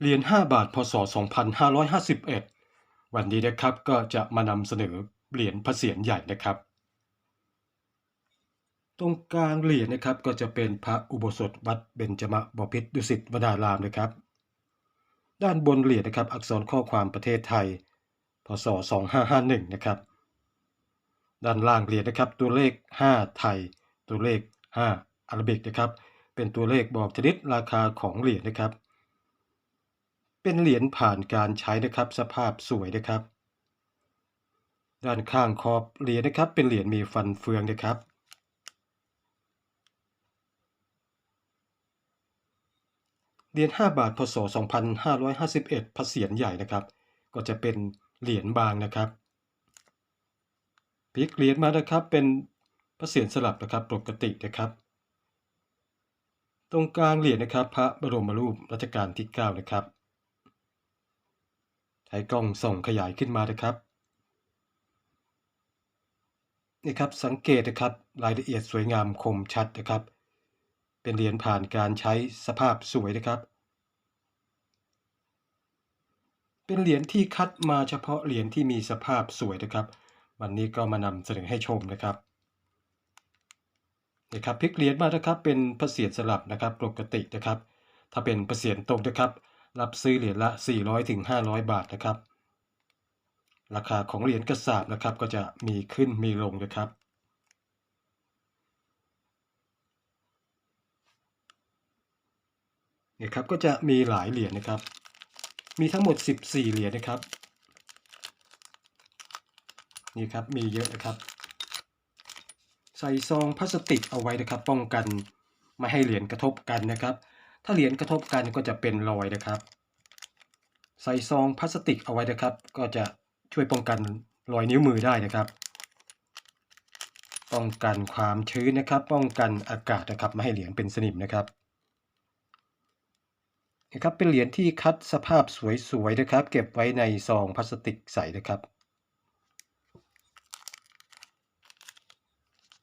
เหรียญ5บาทพศ 2551 วันนี้นะครับก็จะมานำเสนอเหรียญพระเศียรใหญ่นะครับ ตรงกลางเหรียญนะครับก็จะเป็นพระอุโบสถวัดเบญจมบพิตรดุสิตวนารามนะครับ ด้านบนเหรียญนะครับ อักษรข้อความประเทศไทย พศ 2551 นะครับ ด้านล่างเหรียญนะครับ ตัวเลข 5 ไทย ตัวเลข 5 อาราบิกนะครับ เป็นตัวเลขบอกชนิดราคาของเหรียญนะครับ เป็นเหรียญผ่านการใช้นะครับสภาพสวยนะครับ ด้านข้างขอบเหรียญนะครับ เป็นเหรียญมีฟันเฟืองนะครับ เหรียญ5บาทพศ 2551พระเศียรใหญ่นะครับ ก็จะเป็นเหรียญบางนะครับพลิกเหรียญมานะครับเป็นพระเศียรสลับนะครับปกตินะครับ ตรงกลางเหรียญนะครับ พระบรมรูปรัชกาลที่ 9 นะครับ ใช้กล้องส่องขยายขึ้นมานะครับนี่ครับสังเกตนะครับรายละเอียดสวยงามคมชัดนะครับ เป็นเหรียญผ่านการใช้สภาพสวยนะครับ เป็นเหรียญที่คัดมาเฉพาะเหรียญที่มีสภาพสวยนะครับ วันนี้ก็มานำเสนอให้ชมนะครับนี่ครับพลิกเหรียญมานะครับเป็นพระเศียรสลับนะครับปกตินะครับ ถ้าเป็นพระเศียรตรงนะครับ รับซื้อเหรียญละ 400ถึง500 บาทนะครับ ราคาของเหรียญกระสาบนะครับ ก็จะมีขึ้นมีลงนะครับนี่ครับก็จะมีหลายเหรียญนะครับ มีทั้งหมด 14 เหรียญนะครับ นี่ครับมีเยอะนะครับ ใส่ซองพลาสติกเอาไว้นะครับ ป้องกันไม่ให้เหรียญกระทบกันนะครับ ถ้าเหรียญกระทบกันก็จะเป็นรอยนะครับ ใส่ซองพลาสติกเอาไว้นะครับ ก็จะช่วยป้องกันรอยนิ้วมือได้นะครับ ป้องกันความชื้นนะครับ ป้องกันอากาศนะครับไม่ให้เหรียญเป็นสนิมนะครับนะครับเป็นเหรียญที่คัดสภาพสวยๆนะครับ เก็บไว้ในซองพลาสติกใสนะครับ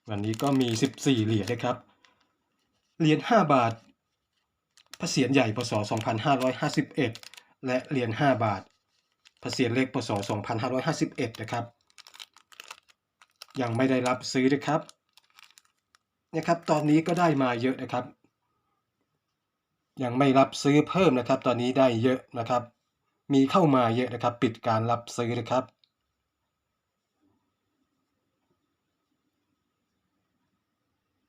วันนี้ก็มี 14 เหรียญนะครับ เหรียญ5บาท พระเศียรใหญ่พศ 2551 และเหรียญ5บาท พระเศียรเล็กพศ 2551 นะครับ ยังไม่ได้รับซื้อนะครับนะครับ ตอนนี้ก็ได้มาเยอะนะครับ ยังไม่รับซื้อเพิ่มนะครับ ตอนนี้ได้เยอะนะครับ มีเข้ามาเยอะนะครับ ปิดการรับซื้อนะครับ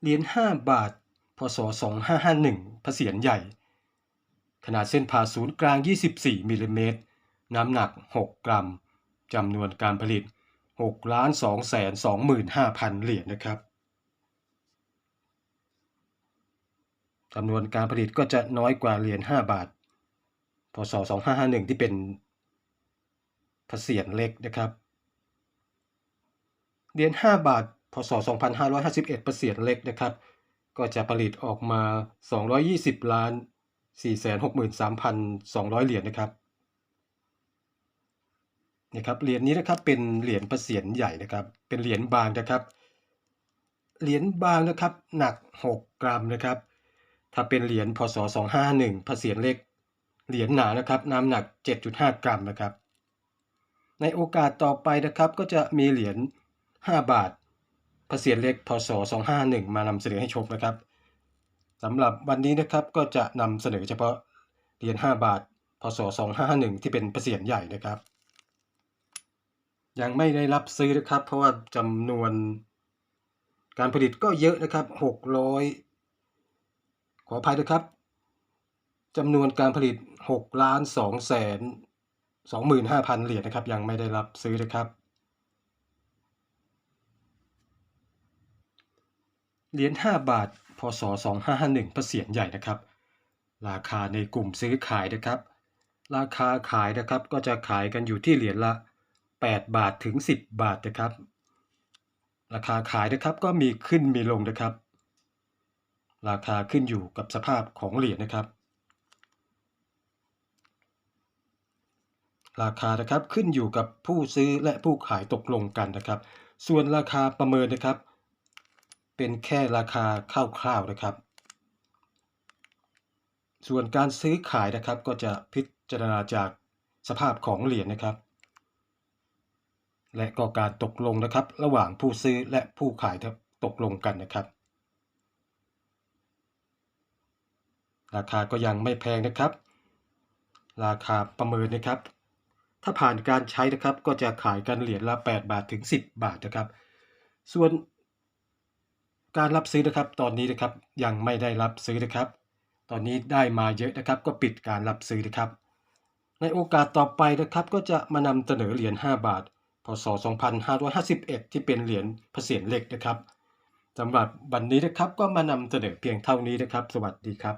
เหรียญ5บาท พศ 2551พระเศียรใหญ่ ขนาดเส้นผ่าศูนย์กลาง 24มิลลิเมตร น้ำหนัก 6 กรัม จำนวนการผลิต6ล้าน2แสน25,000 เหรียญนะครับจำนวนการผลิตก็จะน้อยกว่าเหรียญ5บาท พศ 2551 ที่เป็นพระเศียรเล็กนะครับ เหรียญ5บาท พศ 2551พระเศียรเล็กนะครับ ก็จะผลิตออกมา 220 ล้าน 463,200 เหรียญนะครับนี่ครับเหรียญนี้นะครับเป็นเหรียญพระเศียรใหญ่นะครับ เป็นเหรียญบางนะครับ เหรียญบางนะครับหนัก 6 กรัมนะครับ ถ้าเป็นเหรียญพศ251พระเศียรเล็ก เหรียญหนานะครับน้ำหนัก 7.5 กรัมนะครับ ในโอกาสต่อไปนะครับก็จะมีเหรียญ5บาทพระเศียรเล็กพศ251มานำเสนอให้ชมนะครับ สำหรับวันนี้นะครับก็จะนำเสนอเฉพาะเหรียญ5บาท พศ 251ที่เป็นพระเศียรใหญ่นะครับ ยังไม่ได้รับซื้อนะครับ เพราะว่าจำนวนการผลิตก็เยอะนะครับ 600 ขออภัยนะครับจำนวนการผลิต6ล้าน2แสน25,000 เหรียญนะครับ ยังไม่ได้รับซื้อนะครับ เหรียญ5บาท พศ 2551พระเศียรใหญ่นะครับ ราคาในกลุ่มซื้อขายนะครับ ราคาขายนะครับก็จะขายกันอยู่ที่เหรียญละ 8 บาทถึง 10 บาทนะครับ ราคาขายนะครับก็มีขึ้นมีลงนะครับ ราคาขึ้นอยู่กับสภาพของเหรียญนะครับ ราคานะครับขึ้นอยู่กับผู้ซื้อและผู้ขายตกลงกันนะครับ ส่วนราคาประเมินนะครับ เป็นแค่ราคาคร่าวๆนะครับ ส่วนการซื้อขายนะครับก็จะพิจารณาจากสภาพของเหรียญนะครับ และก็การตกลงนะครับ ระหว่างผู้ซื้อและผู้ขายตกลงกันนะครับ ราคาก็ยังไม่แพงนะครับ ราคาประเมินนะครับ ถ้าผ่านการใช้นะครับก็จะขายกันเหรียญละ 8 บาทถึง 10 บาทนะครับ ส่วน การรับซื้อนะครับ ตอนนี้นะครับยังไม่ได้รับซื้อนะครับ ตอนนี้ได้มาเยอะนะครับ ก็ปิดการรับซื้อนะครับ ในโอกาสต่อไปนะครับก็จะมานำเสนอเหรียญ5บาทพศ 2551 ที่เป็นเหรียญเผษียรเหล็กนะครับสำหรับวันนี้นะครับก็มานำเสนอเพียงเท่านี้นะครับ สวัสดีครับ